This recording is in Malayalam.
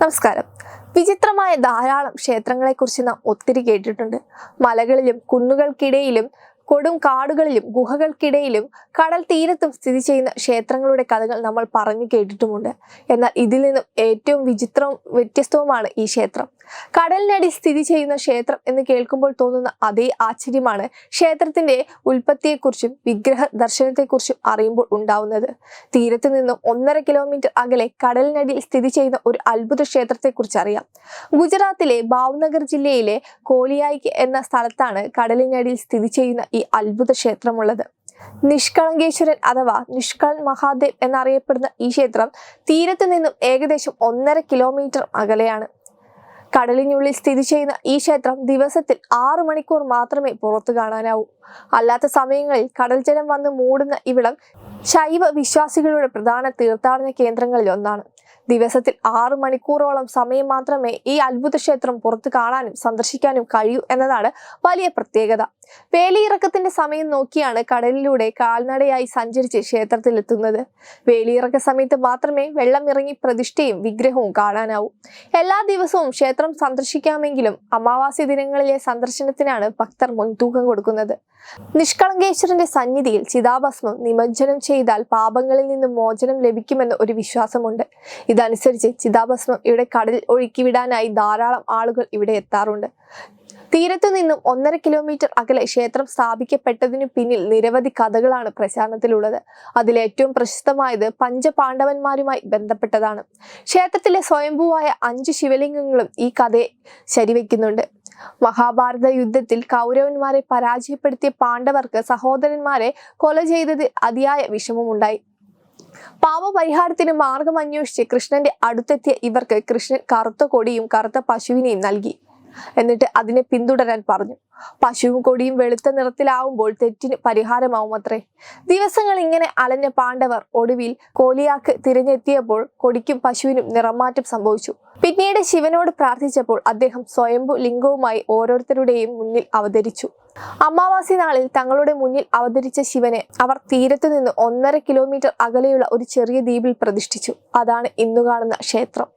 നമസ്കാരം. വിചിത്രമായ ധാരാളം ക്ഷേത്രങ്ങളെക്കുറിച്ച് നാം ഒത്തിരി കേട്ടിട്ടുണ്ട്. മലകളിലും കുന്നുകൾക്കിടയിലും കൊടും കാടുകളിലും ഗുഹകൾക്കിടയിലും കടൽ തീരത്തും സ്ഥിതി ചെയ്യുന്ന ക്ഷേത്രങ്ങളുടെ കഥകൾ നമ്മൾ പറഞ്ഞു കേട്ടിട്ടുമുണ്ട്. എന്നാൽ ഇതിൽ നിന്നും ഏറ്റവും വിചിത്രവും വ്യത്യസ്തവുമാണ് ഈ ക്ഷേത്രം. കടലിനടി സ്ഥിതി ചെയ്യുന്ന ക്ഷേത്രം എന്ന് കേൾക്കുമ്പോൾ തോന്നുന്ന അതേ ആശ്ചര്യമാണ് ക്ഷേത്രത്തിന്റെ ഉൽപ്പത്തിയെക്കുറിച്ചും വിഗ്രഹ ദർശനത്തെക്കുറിച്ചും അറിയുമ്പോൾ ഉണ്ടാവുന്നത്. തീരത്ത് നിന്നും ഒന്നര കിലോമീറ്റർ അകലെ കടലിനടിയിൽ സ്ഥിതി ചെയ്യുന്ന ഒരു അത്ഭുത ക്ഷേത്രത്തെക്കുറിച്ച് അറിയാം. ഗുജറാത്തിലെ ഭാവ്നഗർ ജില്ലയിലെ കോലിയായിക്ക് എന്ന സ്ഥലത്താണ് കടലിനടിയിൽ സ്ഥിതി ചെയ്യുന്ന ഈ അത്ഭുത ക്ഷേത്രമുള്ളത് നിഷ്കളങ്കേശ്വരൻ അഥവാ നിഷ്കളൻ മഹാദേവ് എന്നറിയപ്പെടുന്ന ഈ ക്ഷേത്രം തീരത്ത് നിന്നും ഏകദേശം ഒന്നര കിലോമീറ്റർ അകലെയാണ്. കടലിനുള്ളിൽ സ്ഥിതി ചെയ്യുന്ന ഈ ക്ഷേത്രം ദിവസത്തിൽ ആറു മണിക്കൂർ മാത്രമേ പുറത്തു കാണാനാവൂ. അല്ലാത്ത സമയങ്ങളിൽ കടൽ ജലം വന്ന് മൂടുന്ന ഇവിടം ശൈവ വിശ്വാസികളുടെ പ്രധാന തീർത്ഥാടന കേന്ദ്രങ്ങളിൽ ഒന്നാണ്. ദിവസത്തിൽ ആറ് മണിക്കൂറോളം സമയം മാത്രമേ ഈ അത്ഭുത ക്ഷേത്രം പുറത്തു കാണാനും സന്ദർശിക്കാനും കഴിയൂ എന്നതാണ് വലിയ പ്രത്യേകത. വേലിയിറക്കത്തിന്റെ സമയം നോക്കിയാണ് കടലിലൂടെ കാൽനടയായി സഞ്ചരിച്ച് ക്ഷേത്രത്തിലെത്തുന്നത്. വേലിയിറക്ക സമയത്ത് മാത്രമേ വെള്ളം ഇറങ്ങി പ്രതിഷ്ഠയും വിഗ്രഹവും കാണാനാവൂ. എല്ലാ ദിവസവും ക്ഷേത്രം സന്ദർശിക്കാമെങ്കിലും അമാവാസി ദിനങ്ങളിലെ സന്ദർശനത്തിനാണ് ഭക്തർ മുൻതൂക്കം കൊടുക്കുന്നത്. നിഷ്കളങ്കേശ്വരന്റെ സന്നിധിയിൽ ചിതാഭസ്മം നിമജ്ജനം ചെയ്താൽ പാപങ്ങളിൽ നിന്ന് മോചനം ലഭിക്കുമെന്ന് ഒരു വിശ്വാസമുണ്ട്. ഇതനുസരിച്ച് ചിതാഭസ്മം ഇവിടെ കടലിൽ ഒഴുക്കിവിടാനായി ധാരാളം ആളുകൾ ഇവിടെ എത്താറുണ്ട്. തീരത്തു നിന്നും ഒന്നര കിലോമീറ്റർ അകലെ ക്ഷേത്രം സ്ഥാപിക്കപ്പെട്ടതിനു പിന്നിൽ നിരവധി കഥകളാണ് പ്രചാരണത്തിലുള്ളത്. അതിലേറ്റവും പ്രശസ്തമായത് പഞ്ചപാണ്ഡവന്മാരുമായി ബന്ധപ്പെട്ടതാണ്. ക്ഷേത്രത്തിലെ സ്വയംഭൂവായ അഞ്ച് ശിവലിംഗങ്ങളും ഈ കഥയെ ശരിവെക്കുന്നുണ്ട്. മഹാഭാരത യുദ്ധത്തിൽ കൗരവന്മാരെ പരാജയപ്പെടുത്തിയ പാണ്ഡവർക്ക് സഹോദരന്മാരെ കൊല ചെയ്തതിൽ അതിയായ വിഷമമുണ്ടായി. പാപപരിഹാരത്തിന് മാർഗം അന്വേഷിച്ച് കൃഷ്ണന്റെ അടുത്തെത്തിയ ഇവർക്ക് കൃഷ്ണൻ കറുത്ത കൊടിയും കറുത്ത പശുവിനെയും നൽകി. എന്നിട്ട് അതിനെ പിന്തുടരാൻ പറഞ്ഞു. പശുവും കൊടിയും വെളുത്ത നിറത്തിലാവുമ്പോൾ തെറ്റിന് പരിഹാരമാവും അത്രേ ദിവസങ്ങൾ ഇങ്ങനെ അലഞ്ഞ പാണ്ഡവർ ഒടുവിൽ കോലിയാക്ക് തിരഞ്ഞെത്തിയപ്പോൾ കൊടിക്കും പശുവിനും നിറമാറ്റം സംഭവിച്ചു. പിന്നീട് ശിവനോട് പ്രാർത്ഥിച്ചപ്പോൾ അദ്ദേഹം സ്വയംഭു ലിംഗവുമായി ഓരോരുത്തരുടെയും മുന്നിൽ അവതരിച്ചു. അമാവാസി നാളിൽ തങ്ങളുടെ മുന്നിൽ അവതരിച്ച ശിവനെ അവർ തീരത്തു നിന്ന് ഒന്നര കിലോമീറ്റർ അകലെയുള്ള ഒരു ചെറിയ ദ്വീപിൽ പ്രതിഷ്ഠിച്ചു. അതാണ് ഇന്നു കാണുന്ന ക്ഷേത്രം.